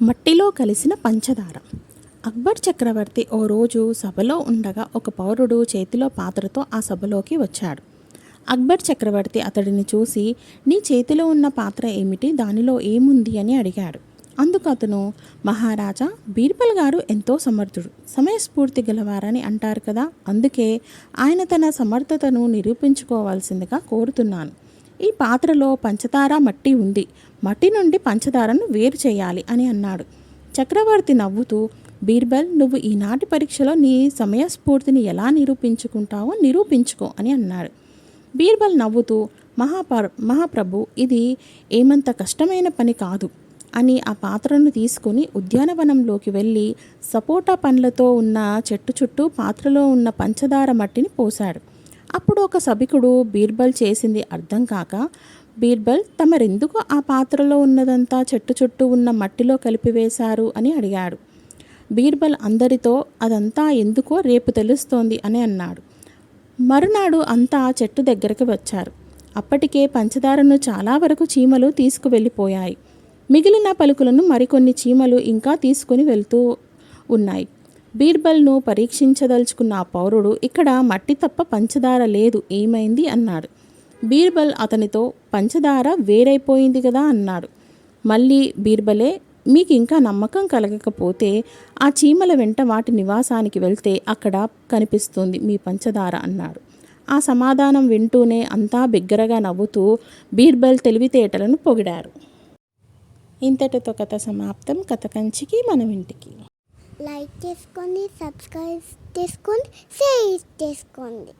మట్టిలో కలిసిన పంచదార. అక్బర్ చక్రవర్తి ఓ రోజు సభలో ఉండగా ఒక పౌరుడు చేతిలో పాత్రతో ఆ సభలోకి వచ్చాడు. అక్బర్ చక్రవర్తి అతడిని చూసి నీ చేతిలో ఉన్న పాత్ర ఏమిటి? దానిలో ఏముంది? అని అడిగాడు. అందుకు అతను మహారాజా బీర్బల్ గారు ఎంతో సమర్థుడు. సమయస్ఫూర్తి గలవారని అంటారు కదా! అందుకే ఆయన తన సమర్థతను నిరూపించుకోవాల్సిందిగా కోరుతున్నాను. ఈ పాత్రలో పంచదార మట్టి ఉంది. మట్టి నుండి పంచదారను వేరు చేయాలి అని అన్నాడు. చక్రవర్తి నవ్వుతూ బీర్బల్ నువ్వు ఈనాటి పరీక్షలో నీ సమయస్ఫూర్తిని ఎలా నిరూపించుకుంటావో నిరూపించుకో అని అన్నాడు. బీర్బల్ నవ్వుతూ మహాపర్ మహాప్రభు ఇది ఏమంత కష్టమైన పని కాదు అని ఆ పాత్రను తీసుకుని ఉద్యానవనంలోకి వెళ్ళి సపోటా పండ్లతో ఉన్న చెట్టు చుట్టూ పాత్రలో ఉన్న పంచదార మట్టిని పోశాడు. అప్పుడు ఒక సభికుడు బీర్బల్ చేసింది అర్థం కాక బీర్బల్ తమరెందుకు ఆ పాత్రలో ఉన్నదంతా చెట్టు చుట్టూ ఉన్న మట్టిలో కలిపివేశారు అని అడిగాడు. బీర్బల్ అందరితో అదంతా ఎందుకో రేపు తెలుస్తోంది అని అన్నాడు. మరునాడు అంతా చెట్టు దగ్గరికి వచ్చారు. అప్పటికే పంచదారను చాలా వరకు చీమలు తీసుకువెళ్ళిపోయాయి. మిగిలిన పలుకులను మరికొన్ని చీమలు ఇంకా తీసుకుని వెళ్తూ ఉన్నాయి. బీర్బల్ను పరీక్షించదలుచుకున్న ఆ పౌరుడు ఇక్కడ మట్టి తప్ప పంచదార లేదు ఏమైంది? అన్నాడు. బీర్బల్ అతనితో పంచదార వేరైపోయింది కదా అన్నాడు. మళ్ళీ బీర్బలే మీకు ఇంకా నమ్మకం కలగకపోతే ఆ చీమల వెంట వాటి నివాసానికి వెళ్తే అక్కడ కనిపిస్తుంది మీ పంచదార అన్నాడు. ఆ సమాధానం వింటూనే అంతా బిగ్గరగా నవ్వుతూ బీర్బల్ తెలివితేటలను పొగిడారు. ఇంతటితో కథ సమాప్తం. కథ కంచికి మనం ఇంటికి. లైక్ చేసుకోండి సబ్స్క్రైబ్ చేసుకోండి షేర్ చేసుకోండి.